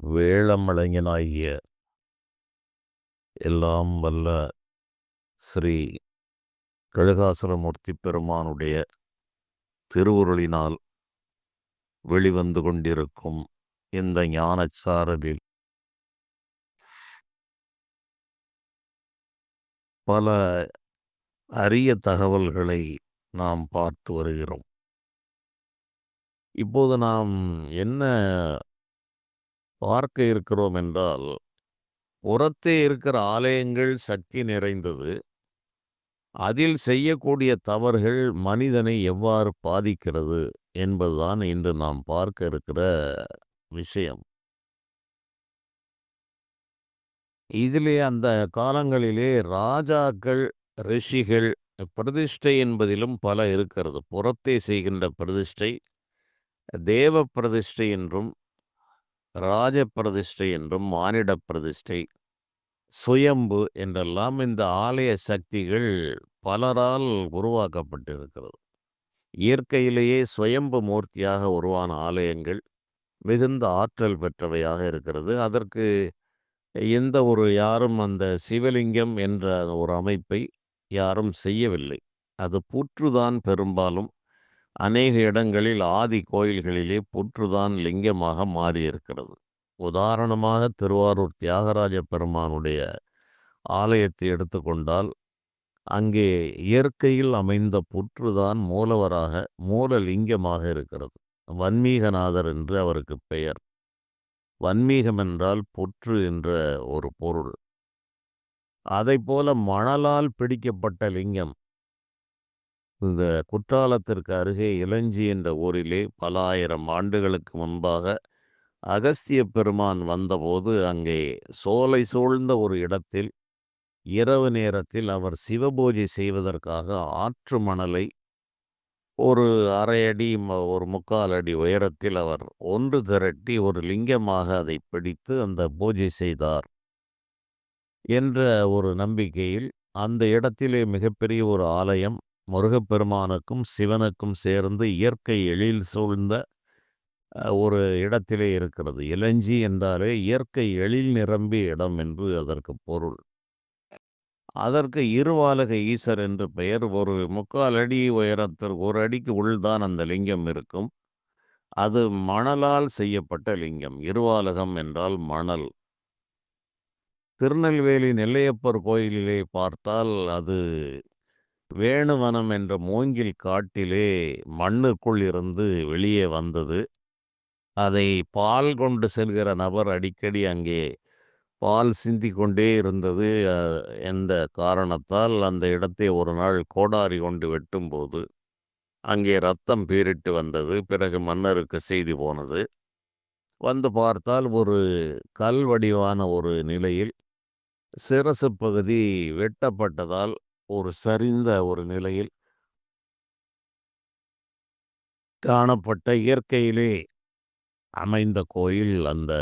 வேளமலைஞனாகிய எல்லாம் வல்ல ஸ்ரீ கழுகாசுரமூர்த்தி பெருமானுடைய திருவுருளினால் வெளிவந்து கொண்டிருக்கும் இந்த ஞானச்சாரலில் பல அரிய தகவல்களை நாம் பார்த்து வருகிறோம். இப்போது நாம் என்ன பார்க்க இருக்கிறோம் என்றால் புறத்தே இருக்கிற ஆலயங்கள் சக்தி நிறைந்தது. அதில் செய்யக்கூடிய தவறுகள் மனிதனை எவ்வாறு பாதிக்கிறது என்பதுதான் இன்று நாம் பார்க்க இருக்கிற விஷயம். இதிலே அந்த காலங்களிலே ராஜாக்கள் ரிஷிகள் பிரதிஷ்டை என்பதிலும் பல இருக்கிறது. புறத்தே செய்கின்ற பிரதிஷ்டை தேவ பிரதிஷ்டை என்றும் ராஜ பிரதிஷ்டை என்றும் மானிட பிரதிஷ்டை சுயம்பு என்றெல்லாம் இந்த ஆலய சக்திகள் பலரால் உருவாக்கப்பட்டிருக்கிறது. இயற்கையிலேயே சுயம்பு மூர்த்தியாக உருவான ஆலயங்கள் மிகுந்த ஆற்றல் பெற்றவையாக இருக்கிறது. அதற்கு எந்த ஒரு யாரும் அந்த சிவலிங்கம் என்ற ஒரு அமைப்பை யாரும் செய்யவில்லை. அது புற்றுதான் பெரும்பாலும் அநேக இடங்களில் ஆதி கோயில்களிலே புற்றுதான் லிங்கமாக மாறியிருக்கிறது. உதாரணமாக திருவாரூர் தியாகராஜ பெருமானுடைய ஆலயத்தை எடுத்துக்கொண்டால் அங்கே இயற்கையில் அமைந்த புற்றுதான் மூலவராக மூலலிங்கமாக இருக்கிறது. வன்மீகநாதர் என்று அவருக்கு பெயர். வன்மீகம் என்றால் புற்று என்ற ஒரு பொருள். அதை போல மணலால் பிடிக்கப்பட்ட லிங்கம் இந்த குற்றாலத்திற்கு அருகே இளஞ்சி என்ற ஊரிலே பல ஆயிரம் ஆண்டுகளுக்கு முன்பாக அகஸ்திய பெருமான் வந்தபோது அங்கே சோலை சூழ்ந்த ஒரு இடத்தில் இரவு நேரத்தில் அவர் சிவபூஜை செய்வதற்காக ஆற்று மணலை ஒரு அரை அடி ஒரு முக்கால் அடி உயரத்தில் அவர் ஒன்று திரட்டி ஒரு லிங்கமாக அதை பிடித்து அந்த பூஜை செய்தார் என்ற ஒரு நம்பிக்கையில் அந்த இடத்திலே மிகப்பெரிய ஒரு ஆலயம் முருகப்பெருமானுக்கும் சிவனுக்கும் சேர்ந்து இயற்கை எழில் சூழ்ந்த ஒரு இடத்திலே இருக்கிறது. இளஞ்சி என்றாலே இயற்கை எழில் நிரம்பிய இடம் என்று அதற்கு பொருள். அதற்கு இருவாலக ஈசர் என்று பெயர் ஒரு முக்கால் அடி உயரத்தில் ஒரு அடிக்கு உள்தான் அந்த லிங்கம் இருக்கும். அது மணலால் செய்யப்பட்ட லிங்கம். இருவாலகம் என்றால் மணல். திருநெல்வேலி நெல்லையப்பர் கோயிலிலே பார்த்தால் அது வேணுவனம் என்ற மூங்கில் காட்டிலே மண்ணுக்குள் இருந்து வெளியே வந்தது. அதை பால் கொண்டு செல்கிற நபர் அடிக்கடி அங்கே பால் சிந்தி கொண்டே இருந்தது எந்த காரணத்தால் அந்த இடத்தை ஒரு நாள் கோடாரி கொண்டு வெட்டும்போது அங்கே ரத்தம் பீரிட்டு வந்தது. பிறகு மன்னருக்கு செய்தி போனது. வந்து பார்த்தால் ஒரு கல் வடிவான ஒரு நிலையில் சிரசு பகுதி வெட்டப்பட்டதால் ஒரு சரிந்த ஒரு நிலையில் காணப்பட்ட இயற்கையிலே அமைந்த கோயில் அந்த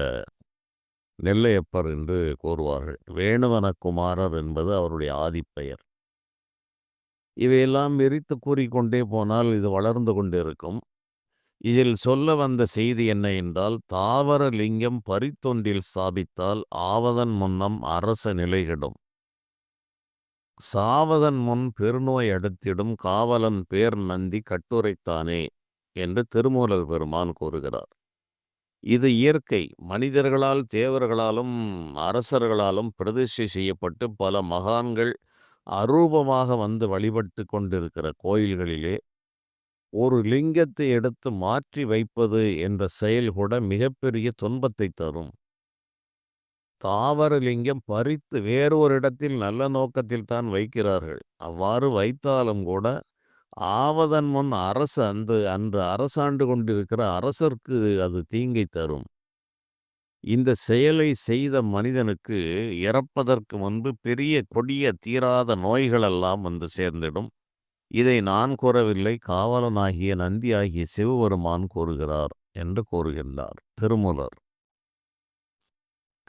நெல்லையப்பர் என்று கூறுவார்கள். வேணுவனகுமாரர் என்பது அவருடைய ஆதிப்பெயர். இவையெல்லாம் விரித்து கூறிக்கொண்டே போனால் இது வளர்ந்து கொண்டிருக்கும். இதில் சொல்ல வந்த செய்தி என்ன என்றால் தாவர லிங்கம் பரித்தொன்றில் ஸ்தாபித்தால் ஆவதன் முன்னம் அரச நிலைகிடும் சாவதன் முன் பெருநோய் அடுத்திடும் காவலன் பேர் நந்தி கட்டுரைத்தானே என்று திருமூலர் பெருமான் கூறுகிறார். இது இயற்கை. மனிதர்களால் தேவர்களாலும் அரசர்களாலும் பிரதிஷ்டை செய்யப்பட்டு பல மகான்கள் அரூபமாக வந்து வழிபட்டு கொண்டிருக்கிற கோயில்களிலே ஒரு லிங்கத்தை எடுத்து மாற்றி வைப்பது என்ற செயல் கூட மிகப்பெரிய துன்பத்தை தரும். தாவரலிங்கம் பறித்து வேறொரு இடத்தில் நல்ல நோக்கத்தில் தான் வைக்கிறார்கள். அவ்வாறு வைத்தாலும் கூட ஆவதன் முன் அரசு அந்த அன்று அரசாண்டு கொண்டிருக்கிற அரசர்க்கு அது தீங்கை தரும். இந்த செயலை செய்த மனிதனுக்கு இறப்பதற்கு முன்பு பெரிய கொடிய தீராத நோய்களெல்லாம் வந்து சேர்ந்திடும். இதை நான் கூறவில்லை. காவலனாகிய நந்தி ஆகிய சிவபெருமான் கூறுகிறார் என்று கூறுகின்றார். திருமூலர்.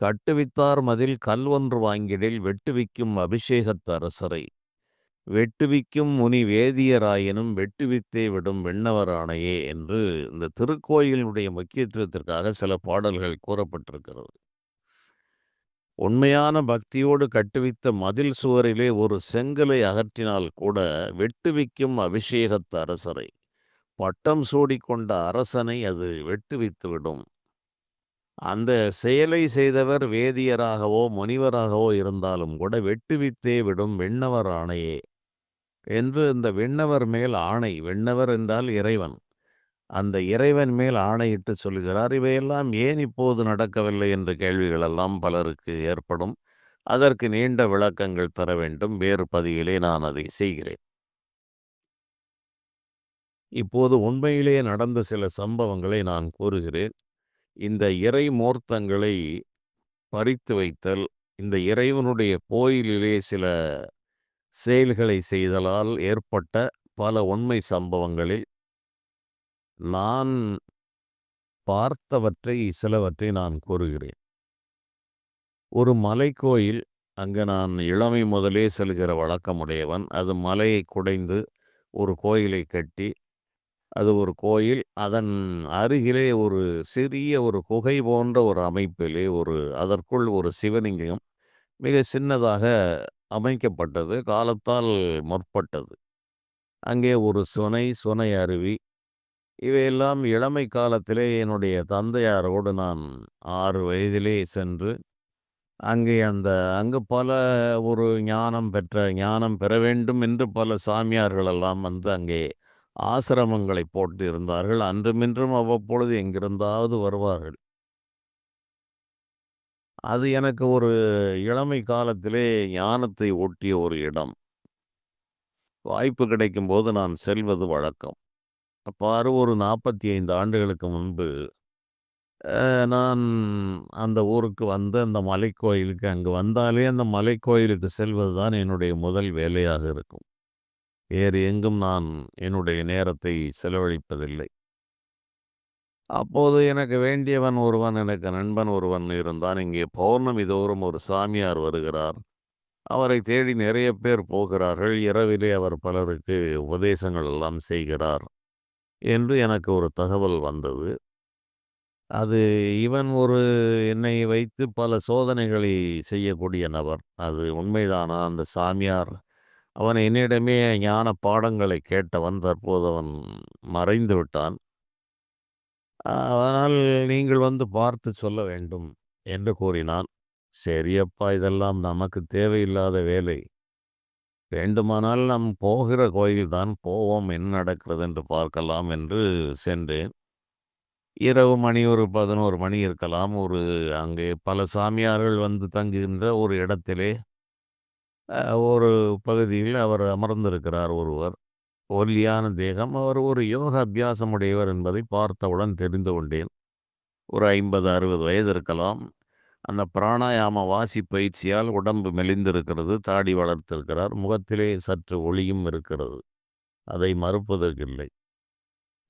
கட்டுவித்தார் மதில் கல் ஒன்று வாங்கிடில் வெட்டுவிக்கும் அபிஷேகத்து அரசரை. வெட்டுவிக்கும் முனி வேதியராயினும் வெட்டுவித்தே விடும் வெண்ணவரானையே என்று இந்த திருக்கோயிலினுடைய முக்கியத்துவத்திற்காக சில பாடல்கள் கூறப்பட்டிருக்கிறது. உண்மையான பக்தியோடு கட்டுவித்த மதில் சுவரிலே ஒரு செங்கலை அகற்றினால் கூட வெட்டுவிக்கும் அபிஷேகத்து அரசரை. பட்டம் சூடிக்கொண்ட அரசனை அது வெட்டுவித்துவிடும். அந்த செயலை செய்தவர் வேதியராகவோ முனிவராகவோ இருந்தாலும் கூட வெட்டுவித்தே விடும் விண்ணவர் ஆணையே என்று இந்த விண்ணவர் மேல் ஆணை. விண்ணவர் என்றால் இறைவன். அந்த இறைவன் மேல் ஆணையிட்டு சொல்கிறார் இவையெல்லாம் ஏன் இப்போது நடக்கவில்லை? என்ற கேள்விகளெல்லாம் பலருக்கு ஏற்படும். அதற்கு நீண்ட விளக்கங்கள் தர வேண்டும். வேறு பதிவிலே நான் அதை செய்கிறேன். இப்போது உண்மையிலேயே நடந்த சில சம்பவங்களை நான் கூறுகிறேன். இந்த இறை மூர்த்தங்களை பறித்து வைத்தல் இந்த இறைவனுடைய கோயிலிலே சில செயல்களை செய்தலால் ஏற்பட்ட பல உண்மை சம்பவங்களில் நான் பார்த்தவற்றை சிலவற்றை நான் கூறுகிறேன். ஒரு மலைக்கோயில் அங்கே நான் இளமை முதலே செல்கிற வழக்கமுடையவன். அது மலையை குடைந்து ஒரு கோயிலை கட்டி அது ஒரு கோயில். அதன் அருகிலே ஒரு சிறிய ஒரு குகை போன்ற ஒரு அமைப்பிலே ஒரு அதற்குள் ஒரு சிவலிங்கம் மிக சின்னதாக அமைக்கப்பட்டது. காலத்தால் முற்பட்டது. அங்கே ஒரு சுனை சுனை அருவி. இவையெல்லாம் இளமை காலத்திலே என்னுடைய தந்தையாரோடு நான் ஆறு வயதிலே சென்று அங்கே அந்த அங்கு பல ஒரு ஞானம் பெற்ற ஞானம் பெற வேண்டும் என்று பல சாமியார்களெல்லாம் வந்து அங்கே ஆசிரமங்களை போட்டு இருந்தார்கள் அன்றுமின்றும் அவ்வப்பொழுது எங்கிருந்தாவது வருவார்கள். அது எனக்கு ஒரு இளமை காலத்திலே ஞானத்தை ஒட்டிய ஒரு இடம். வாய்ப்பு கிடைக்கும் போது நான் செல்வது வழக்கம். அப்பாறு ஒரு நாற்பத்தி ஐந்து ஆண்டுகளுக்கு முன்பு நான் அந்த ஊருக்கு வந்து அந்த மலைக்கோயிலுக்கு அங்கு வந்தாலே அந்த மலைக்கோயிலுக்கு செல்வது தான் என்னுடைய முதல் வேலையாக இருக்கும். வேறு எங்கும் நான் என்னுடைய நேரத்தை செலவழிப்பதில்லை. அப்போது எனக்கு வேண்டியவன் ஒருவன் எனக்கு நண்பன் ஒருவன் இருந்தான். இங்கே பௌர்ணமி தோறும் ஒரு சாமியார் வருகிறார். அவரை தேடி நிறைய பேர் போகிறார்கள். இரவிலே அவர் பலருக்கு உபதேசங்கள் எல்லாம் செய்கிறார் என்று எனக்கு ஒரு தகவல் வந்தது. அது இவன் ஒரு என்னை வைத்து பல சோதனைகளை செய்யக்கூடிய நபர். அது உண்மைதானா? அந்த சாமியார் அவன் என்னிடமே ஞான பாடங்களை கேட்டவன் தற்போது அவன் மறைந்து விட்டான். அதனால் நீங்கள் வந்து பார்த்து சொல்ல வேண்டும் என்று கூறினான். சரியப்பா இதெல்லாம் நமக்கு தேவையில்லாத வேலை. வேண்டுமானால் நாம் போகிற கோயில்தான் போவோம் என்ன நடக்கிறது என்று பார்க்கலாம் என்று சென்றேன். இரவு மணி ஒரு பதினோரு மணி இருக்கலாம். ஒரு அங்கே பல சாமியார்கள் வந்து தங்குகின்ற ஒரு இடத்திலே ஒரு பகுதியில் அவர் அமர்ந்திருக்கிறார் ஒருவர். ஒல்லியான தேகம். அவர் ஒரு யோக அபியாசம் உடையவர் என்பதை பார்த்தவுடன் தெரிந்து கொண்டேன். ஒரு ஐம்பது அறுபது வயது இருக்கலாம். அந்த பிராணாயாம வாசி பயிற்சியால் உடம்பு மெலிந்திருக்கிறது தாடி வளர்த்திருக்கிறார் முகத்திலே சற்று ஒளியும் இருக்கிறது. அதை மறுப்பதற்கில்லை.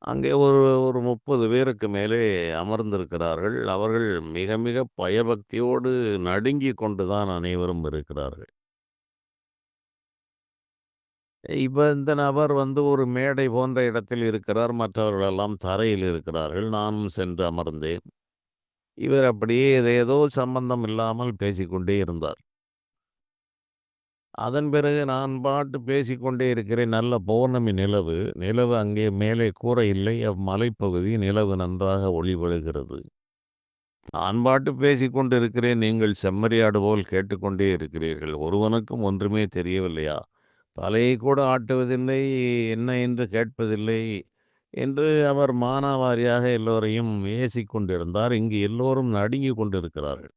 அங்கே ஒரு ஒரு முப்பது பேருக்கு மேலே அமர்ந்திருக்கிறார்கள். அவர்கள் மிக மிக பயபக்தியோடு நடுங்கி கொண்டுதான் அனைவரும் இருக்கிறார்கள். இப்போ இந்த நபர் வந்து ஒரு மேடை போன்ற இடத்தில் இருக்கிறார். மற்றவர்களெல்லாம் தரையில் இருக்கிறார்கள். நானும் சென்று அமர்ந்தேன். இவர் அப்படியே ஏதோ சம்பந்தம் இல்லாமல் பேசிக்கொண்டே இருந்தார். அதன் பிறகு நான் பாட்டு பேசிக்கொண்டே இருக்கிறேன். நல்ல பௌர்ணமி நிலவு. நிலவு அங்கே மேலே கூற இல்லை. அம்மலைப்பகுதி நிலவு நன்றாக ஒளிபடுகிறது நான் பாட்டு பேசிக்கொண்டு இருக்கிறேன். நீங்கள் செம்மறியாடு போல் கேட்டுக்கொண்டே இருக்கிறீர்கள். ஒருவனுக்கும் ஒன்றுமே தெரியவில்லையா? தலையை கூட ஆட்டுவதில்லை என்ன என்று கேட்பதில்லை என்று அவர் மானாவாரியாக எல்லோரையும் ஏசி கொண்டிருந்தார். இங்கு எல்லோரும் நடுங்கி கொண்டிருக்கிறார்கள்.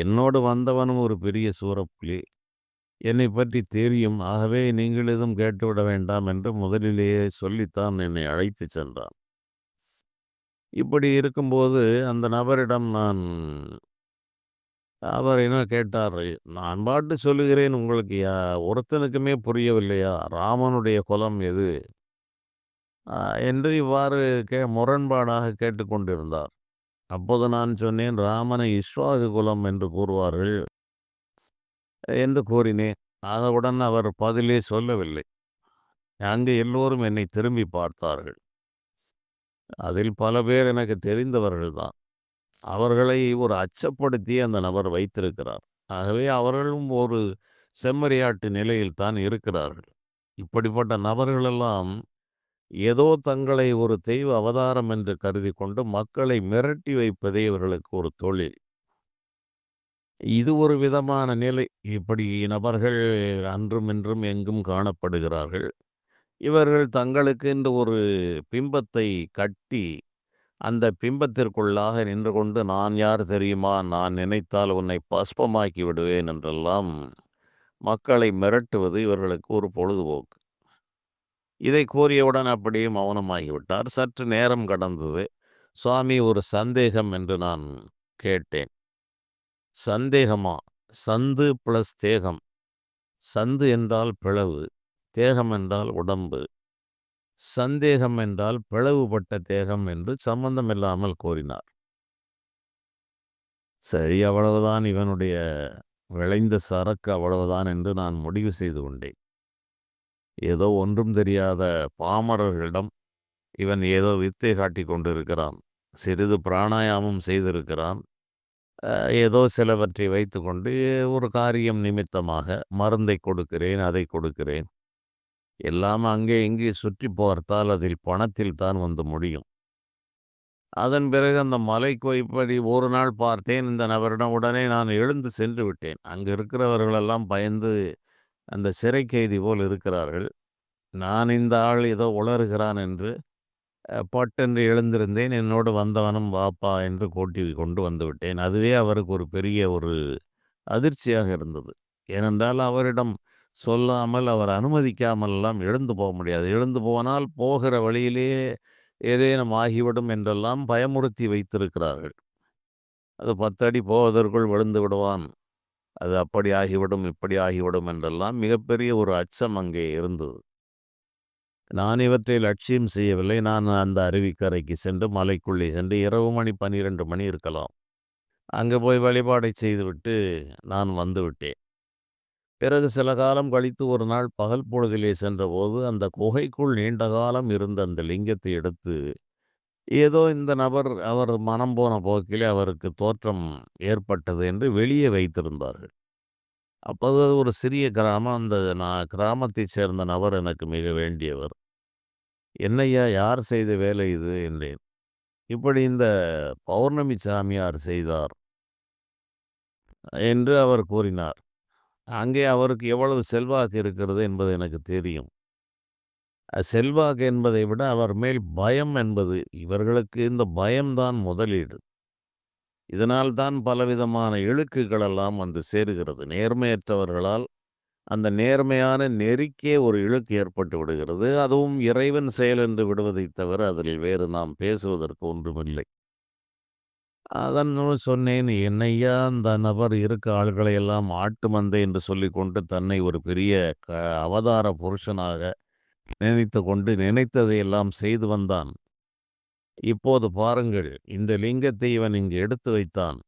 என்னோடு வந்தவனும் ஒரு பெரிய சூறப்புலி என்னை பற்றி தெரியும். ஆகவே நீங்கள் எதுவும் கேட்டுவிட வேண்டாம் என்று முதலிலேயே சொல்லித்தான் என்னை அழைத்து சென்றான். இப்படி இருக்கும்போது அந்த நபரிடம் நான் அவர் என்ன கேட்டார், "நான் பாட்டு சொல்லுகிறேன், உங்களுக்கு யா ஒருத்தனுக்குமே புரியவில்லையா? ராமனுடைய குலம் எது?" என்று இவ்வாறு கே முரண்பாடாக கேட்டுக்கொண்டிருந்தார். அப்போது நான் சொன்னேன், "ராமனை இஸ்வாகு குலம் என்று கூறுவார்கள்" என்று கூறினேன். அதவுடன் அவர் பதிலே சொல்லவில்லை அங்கு எல்லோரும் என்னை திரும்பி பார்த்தார்கள் அதில் பல பேர் எனக்கு தெரிந்தவர்கள்தான் அவர்களை ஒரு அச்சப்படுத்தி அந்த நபர் வைத்திருக்கிறார். ஆகவே அவர்களும் ஒரு செம்மறியாட்டு நிலையில் தான் இருக்கிறார்கள். இப்படிப்பட்ட நபர்களெல்லாம் ஏதோ தங்களை ஒரு தெய்வ அவதாரம் என்று கருதி கொண்டு மக்களை மிரட்டி வைப்பதே இவர்களுக்கு ஒரு தொழில். இது ஒரு விதமான நிலை. இப்படி நபர்கள் அன்றும் இன்றும் எங்கும் காணப்படுகிறார்கள். இவர்கள் தங்களுக்கு என்று ஒரு பிம்பத்தை கட்டி அந்த பிம்பத்திற்குள்ளாக நின்று கொண்டு நான் யார் தெரியுமா? நான் நினைத்தால் உன்னை பஸ்பமாக்கி விடுவேன் என்றெல்லாம் மக்களை மிரட்டுவது இவர்களுக்கு ஒரு பொழுதுபோக்கு. இதை கூறியவுடன் அப்படியே மௌனமாகிவிட்டார். சற்று நேரம் கடந்தது. சுவாமி ஒரு சந்தேகம் என்று நான் கேட்டேன். சந்தேகமா? சந்து பிளஸ் தேகம். சந்து என்றால் பிளவு தேகம் என்றால் உடம்பு. சந்தேகம் என்றால் பிளவுபட்ட தேகம் என்று சம்பந்தமில்லாமல் கூறினார். சரி அவ்வளவுதான். இவனுடைய விளைந்த சரக்கு அவ்வளவுதான் என்று நான் முடிவு செய்து கொண்டேன். ஏதோ ஒன்றும் தெரியாத பாமரர்களிடம் இவன் ஏதோ வித்தை காட்டி கொண்டிருக்கிறான் சிறிது பிராணாயாமம் செய்திருக்கிறான் ஏதோ சிலவற்றை வைத்துக்கொண்டு ஒரு காரியம் நிமித்தமாக மருந்தை கொடுக்கிறேன் அதை கொடுக்கிறேன். எல்லாம் அங்கே இங்கே சுற்றி பார்த்தால் அதில் பணத்தில் தான் வந்து முடியும். அதன் பிறகு அந்த மலை கோய்ப்படி ஒரு நாள் பார்த்தேன். இந்த நபரிடம் உடனே நான் எழுந்து சென்று விட்டேன். அங்கு இருக்கிறவர்களெல்லாம் பயந்து அந்த சிறை கைதி போல் இருக்கிறார்கள். நான் இந்த ஆள் ஏதோ உளறுகிறான் என்று பட்டென்று எழுந்திருந்தேன். என்னோடு வந்தவனும் வாப்பா என்று கூட்டி கொண்டு வந்து விட்டேன். அதுவே அவருக்கு ஒரு பெரிய ஒரு அதிர்ச்சியாக இருந்தது. ஏனென்றால் அவரிடம் சொல்லாமல் அவர் அனுமதிக்காமல்லாம் எழுந்து போக முடியாது. எழுந்து போனால் போகிற வழியிலேயே ஏதேனும் ஆகிவிடும் என்றெல்லாம் பயமுறுத்தி வைத்திருக்கிறார்கள். அது பத்தடி போவதற்குள் விழுந்து விடுவான். அது அப்படி ஆகிவிடும் இப்படி ஆகிவிடும் என்றெல்லாம் மிகப்பெரிய ஒரு அச்சம் அங்கே இருந்தது. நான் இவற்றை லட்சியம் செய்யவில்லை. நான் அந்த அருவிக்கரைக்கு சென்று மலைக்குள்ளே சென்று இரவு மணி பன்னிரெண்டு மணி இருக்கலாம். அங்கே போய் வழிபாடை செய்துவிட்டு நான் வந்துவிட்டேன் பிறகு சில காலம் கழித்து ஒரு நாள் பகல் பொழுதிலே சென்றபோது அந்த குகைக்குள் நீண்ட காலம் இருந்த அந்த லிங்கத்தை எடுத்து ஏதோ இந்த நபர் அவர் மனம் போன போக்கிலே அவருக்கு தோற்றம் ஏற்பட்டது என்று வெளியே வைத்திருந்தார்கள். அப்போது ஒரு சிறிய கிராமம். அந்த நான் கிராமத்தைச் சேர்ந்த நபர் எனக்கு மிக வேண்டியவர். என்னையா யார் செய்த வேலை இது? என்றேன். இப்படி இந்த பௌர்ணமி சாமியார் செய்தார் என்று அவர் கூறினார். அங்கே அவருக்கு எவ்வளவு செல்வாக்கு இருக்கிறது என்பது எனக்கு தெரியும். செல்வாக்கு என்பதை விட அவர் மேல் பயம் என்பது இவர்களுக்கு இந்த பயம்தான் முதலீடு. இதனால் தான் பலவிதமான இழுக்குகளெல்லாம் வந்து சேருகிறது. நேர்மையற்றவர்களால் அந்த நேர்மையான நெறிக்கே ஒரு இழுக்கு ஏற்பட்டு விடுகிறது. அதுவும் இறைவன் செயல் என்று விடுவதைத் தவிர அதில் வேறு நாம் பேசுவதற்கு ஒன்றுமில்லை. அதன் சொன்னேன். என்னையா அந்த நபர் இருக்க ஆள்களை எல்லாம் ஆட்டு மந்தை என்று சொல்லிக்கொண்டு தன்னை ஒரு பெரிய க அவதார புருஷனாக நினைத்து கொண்டு நினைத்ததையெல்லாம் செய்து வந்தான். இப்போது பாருங்கள் இந்த லிங்கத்தை இவன் இங்கு எடுத்து வைத்தான்.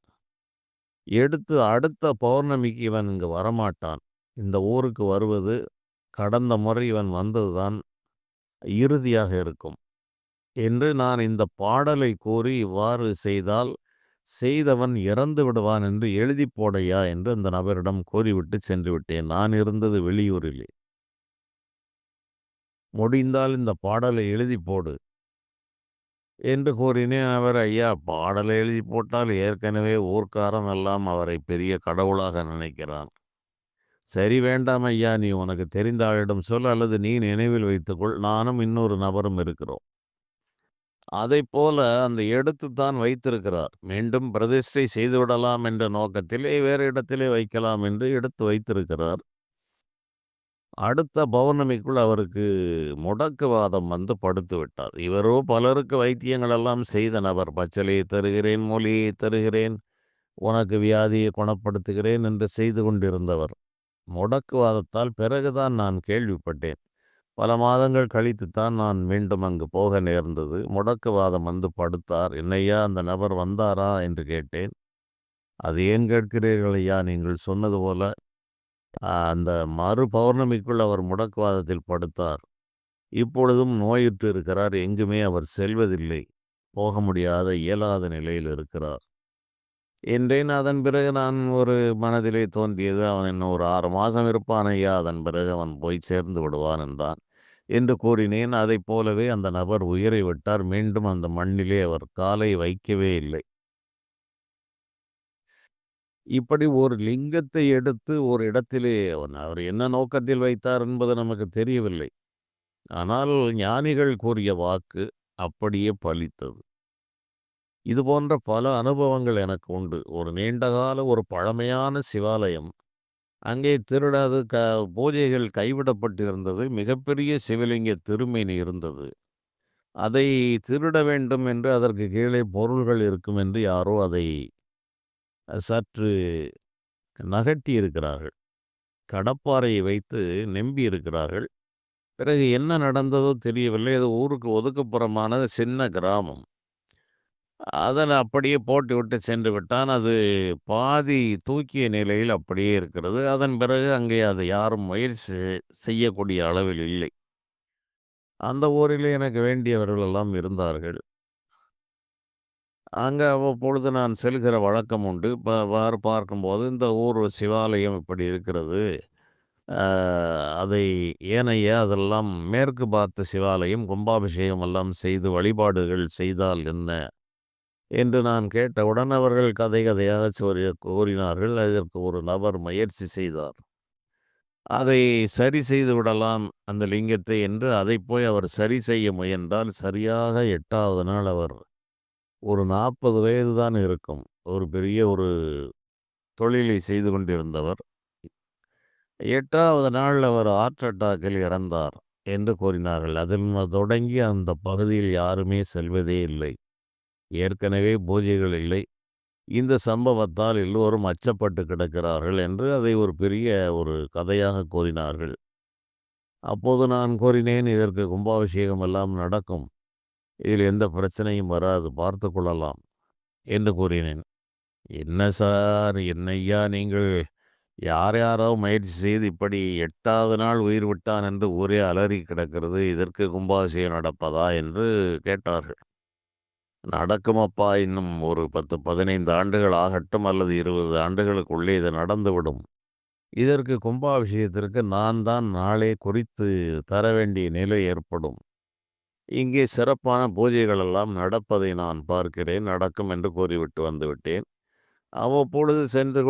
எடுத்து அடுத்த பௌர்ணமிக்கு இவன் இங்கு வரமாட்டான். இந்த ஊருக்கு வருவது கடந்த முறை இவன் வந்ததுதான் இறுதியாக இருக்கும். என்று நான் இந்த பாடலை கூறி இவ்வாறு செய்தால் செய்தவன் இறந்து விடுவான் என்று எழுதி போடையா என்று அந்த நபரிடம் கூறிவிட்டு சென்று விட்டேன் நான் இருந்தது வெளியூரிலே. முடிந்தால் இந்த பாடலை எழுதி போடு என்று கூறினேன். அவர் ஐயா பாடலை எழுதி போட்டால் ஏற்கனவே ஊர்க்காரன் எல்லாம் அவரை பெரிய கடவுளாக நினைக்கிறான். சரி வேண்டாம் ஐயா நீ உனக்கு தெரிந்த ஆளிடம் சொல் அல்லது நீ நினைவில் வைத்துக்கொள். நானும் இன்னொரு நபரும் இருக்கிறோம். அதை போல அந்த எடுத்து தான் வைத்திருக்கிறார். மீண்டும் பிரதிஷ்டை செய்துவிடலாம் என்ற நோக்கத்திலே வேறு இடத்திலே வைக்கலாம் என்று எடுத்து வைத்திருக்கிறார். அடுத்த பௌர்ணமிக்குள் அவருக்கு முடக்குவாதம் வந்து படுத்து விட்டார். இவரோ பலருக்கு வைத்தியங்கள் எல்லாம் செய்த நபர். பச்சலையை தருகிறேன் மொழியை தருகிறேன் உனக்கு வியாதியை குணப்படுத்துகிறேன் என்று செய்து கொண்டிருந்தவர். முடக்குவாதத்தால் பிறகுதான் நான் கேள்விப்பட்டேன். பல மாதங்கள் கழித்துத்தான் நான் மீண்டும் அங்கு போக நேர்ந்தது முடக்குவாதம் வந்து படுத்தார் என்னையா அந்த நபர் வந்தாரா என்று கேட்டேன் அது ஏன் கேட்கிறீர்கள் ஐயா நீங்கள் சொன்னது போல அந்த மறு பௌர்ணமிக்குள் அவர் முடக்குவாதத்தில் படுத்தார். இப்பொழுதும் நோயுற்று இருக்கிறார். எங்குமே அவர் செல்வதில்லை. போக முடியாத இயலாத நிலையில் இருக்கிறார். என்றேன். அதன் பிறகு நான் ஒரு மனதிலே தோன்றியது, அவன் இன்னும் ஒரு ஆறு மாதம் இருப்பான் ஐயா. அதன் பிறகு அவன் போய் சேர்ந்து விடுவான் என்றான். என்று கூறினேன். அதைப் போலவே அந்த நபர் உயிரை விட்டார். மீண்டும் அந்த மண்ணிலே அவர் காலை வைக்கவே இல்லை. இப்படி ஒரு லிங்கத்தை எடுத்து ஒரு இடத்திலே அவன் அவர் என்ன நோக்கத்தில் வைத்தார் என்பது நமக்கு தெரியவில்லை. ஆனால் ஞானிகள் கூறிய வாக்கு அப்படியே பலித்தது. இது போன்ற பல அனுபவங்கள் எனக்கு உண்டு. ஒரு நீண்டகால ஒரு பழமையான சிவாலயம். அங்கே திருடாது க பூஜைகள் கைவிடப்பட்டிருந்தது. மிகப்பெரிய சிவலிங்க திருமேனி இருந்தது. அதை திருட வேண்டும் என்று அதற்கு கீழே பொருள்கள் இருக்கும் என்று யாரோ அதை சற்று நகட்டி இருக்கிறார்கள். கடப்பாறையை வைத்து நெம்பி இருக்கிறார்கள். பிறகு என்ன நடந்ததோ தெரியவில்லை. அது ஊருக்கு ஒதுக்குப்புறமான சின்ன கிராமம். அதன் அப்படியே போட்டுவிட்டு சென்று விட்டான். அது பாதி தூக்கிய நிலையில் அப்படியே இருக்கிறது. அதன் பிறகு அங்கே அது யாரும் முயற்சி செய்யக்கூடிய அளவில் இல்லை. அந்த ஊரில் எனக்கு வேண்டியவர்கள் எல்லாம் இருந்தார்கள். அங்கே அவ்வப்பொழுது நான் செல்கிற வழக்கம் உண்டு. பார் பார்க்கும்போது இந்த ஊர் சிவாலயம் இப்படி இருக்கிறது. அதை ஏனைய அதெல்லாம் மேற்கு பார்த்த சிவாலயம். கும்பாபிஷேகம் எல்லாம் செய்து வழிபாடுகள் செய்தால் என்ன? என்று நான் கேட்டவுடன் அவர்கள் கதை கதையாக சொறி கூறினார்கள். அதற்கு ஒரு நபர் முயற்சி செய்தார். அதை சரி செய்து விடலாம் அந்த லிங்கத்தை என்று அதைப் போய் அவர் சரி செய்ய முயன்றால், சரியாக எட்டாவது நாள் அவர் ஒரு 40 வயது தான் இருக்கும். ஒரு பெரிய ஒரு தொழிலை செய்து கொண்டிருந்தவர். எட்டாவது நாள் அவர் ஹார்ட் அட்டாக்கில் இறந்தார் என்று கூறினார்கள். அதில் தொடங்கி அந்த பகுதியில் யாருமே செல்வதே இல்லை. ஏற்கனவே பூஜைகள் இல்லை. இந்த சம்பவத்தால் எல்லோரும் அச்சப்பட்டு கிடக்கிறார்கள் என்று அதை ஒரு பெரிய ஒரு கதையாக கூறினார்கள். அப்போது நான் கூறினேன், இதற்கு கும்பாபிஷேகம் எல்லாம் நடக்கும். இதில் எந்த பிரச்சனையும் வராது. பார்த்து கொள்ளலாம் என்று கூறினேன். என்ன சார், என்னய்யா நீங்கள் யார் யாரோ முயற்சி செய்து இப்படி எட்டாவது நாள் உயிர் விட்டான் என்று ஊரே அலறி கிடக்கிறது. இதற்கு கும்பாபிஷேகம் நடப்பதா? என்று கேட்டார்கள். நடக்குமப்பா இன்னும் ஒரு 10, 15 ஆண்டுகள் ஆகட்டும் அல்லது 20 ஆண்டுகளுக்குள்ளே இது நடந்துவிடும். இதற்கு கும்பாபிஷேகத்திற்கு நான் தான் நாளே குறித்து தர வேண்டிய நிலை ஏற்படும். இங்கே சிறப்பான பூஜைகள் எல்லாம் நடப்பதை நான் பார்க்கிறேன். நடக்கும் என்று கூறிவிட்டு வந்துவிட்டேன். அவ்வப்பொழுது சென்று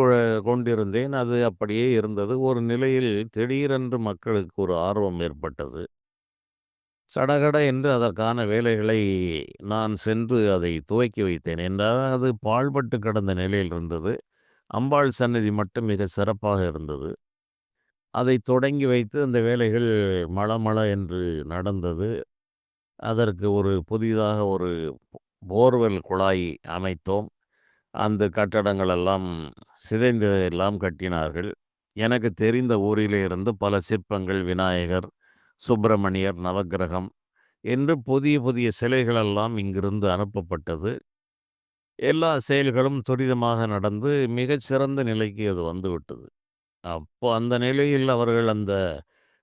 கொண்டிருந்தேன். அது அப்படியே இருந்தது. ஒரு நிலையில் திடீரென்று மக்களுக்கு ஒரு ஆர்வம் ஏற்பட்டது. சடகட என்று அதற்கான வேலைகளை நான் சென்று அதை துவக்கி வைத்தேன். என்றால் அது பாழ்பட்டு கிடந்த நிலையில் இருந்தது. அம்பாள் சன்னதி மட்டும் மிக சிறப்பாக இருந்தது. அதை தொடங்கி வைத்து அந்த வேலைகள் மளமள என்று நடந்தது. அதற்கு ஒரு புதிதாக ஒரு போர்வெல் குழாய் அமைத்தோம். அந்த கட்டடங்கள் எல்லாம் சிதைந்ததெல்லாம் கட்டினார்கள். எனக்கு தெரிந்த ஊரிலே இருந்து பல சிற்பங்கள், விநாயகர், சுப்பிரமணியர், நவக்கிரகம் என்று புதிய புதிய சிலைகளெல்லாம் இங்கிருந்து அனுப்பப்பட்டது. எல்லா செயல்களும் துரிதமாக நடந்து மிகச்சிறந்த நிலைக்கு அது வந்துவிட்டது. அப்போ அந்த நிலையில் அவர்கள் அந்த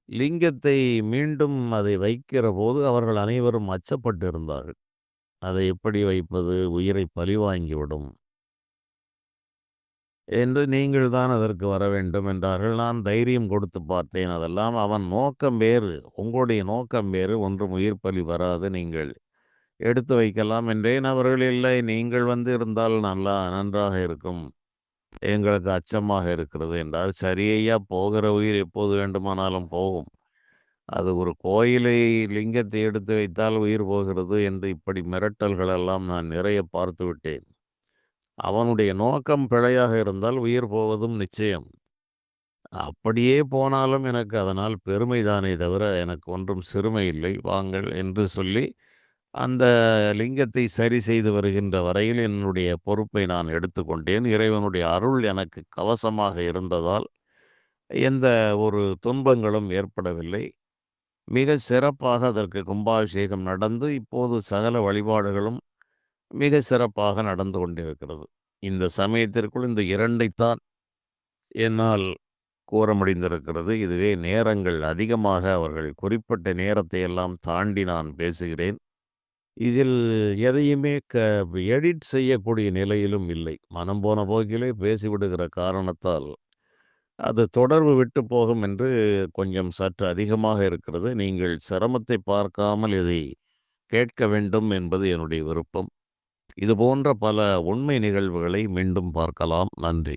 லிங்கத்தை மீண்டும் அதை வைக்கிற போது அவர்கள் அனைவரும் அச்சப்பட்டு இருந்தார்கள். அதை எப்படி வைப்பது? உயிரை பழிவாங்கிவிடும் என்று நீங்கள் தான் அதற்கு வர வேண்டும் என்றார்கள். நான் தைரியம் கொடுத்து பார்த்தேன். அதெல்லாம் அவன் நோக்கம் வேறு. உங்களுடைய நோக்கம் வேறு. ஒன்றும் உயிர் பலி வராது. நீங்கள் எடுத்து வைக்கலாம் என்றேன். அவர்கள் இல்லை நீங்கள் வந்து இருந்தால் நல்லா நன்றாக இருக்கும். எங்களுக்கு அச்சமாக இருக்கிறது என்றார். சரியையா போகிற உயிர் எப்போது வேண்டுமானாலும் போகும். அது ஒரு கோயிலை லிங்கத்தை எடுத்து வைத்தால் உயிர் போகிறது என்று இப்படி மிரட்டல்கள் எல்லாம் நான் நிறைய பார்த்து விட்டேன். அவனுடைய நோக்கம் பிழையாக இருந்தால் உயிர் போவதும் நிச்சயம். அப்படியே போனாலும் எனக்கு அதனால் பெருமைதானே தவிர எனக்கு ஒன்றும் சிறுமை இல்லை. வாங்கள் என்று சொல்லி அந்த லிங்கத்தை சரி செய்து வருகின்ற வரையில் என்னுடைய பொறுப்பை நான் எடுத்துக்கொண்டேன். இறைவனுடைய அருள் எனக்கு கவசமாக இருந்ததால் எந்த ஒரு துன்பங்களும் ஏற்படவில்லை. மிக சிறப்பாக அதற்கு கும்பாபிஷேகம் நடந்து இப்போது சகல வழிபாடுகளும் மிக சிறப்பாக நடந்து கொண்டிருக்கிறது. இந்த சமயத்திற்குள் இந்த இரண்டைத்தான் என்னால் கூற முடிந்திருக்கிறது. இதுவே நேரங்கள் அதிகமாக அவர்கள் குறிப்பிட்ட நேரத்தை எல்லாம் தாண்டி நான் பேசுகிறேன். இதில் எதையுமே க எடிட் செய்யக்கூடிய நிலையிலும் இல்லை. மனம் போன போக்கிலே பேசிவிடுகிற காரணத்தால், அது தொடர்பு விட்டு போகும் என்று கொஞ்சம் சற்று அதிகமாக இருக்கிறது. நீங்கள் சிரமத்தை பார்க்காமல் இதை கேட்க வேண்டும் என்பது என்னுடைய விருப்பம். இதுபோன்ற பல உண்மை நிகழ்வுகளை மீண்டும் பார்க்கலாம். நன்றி.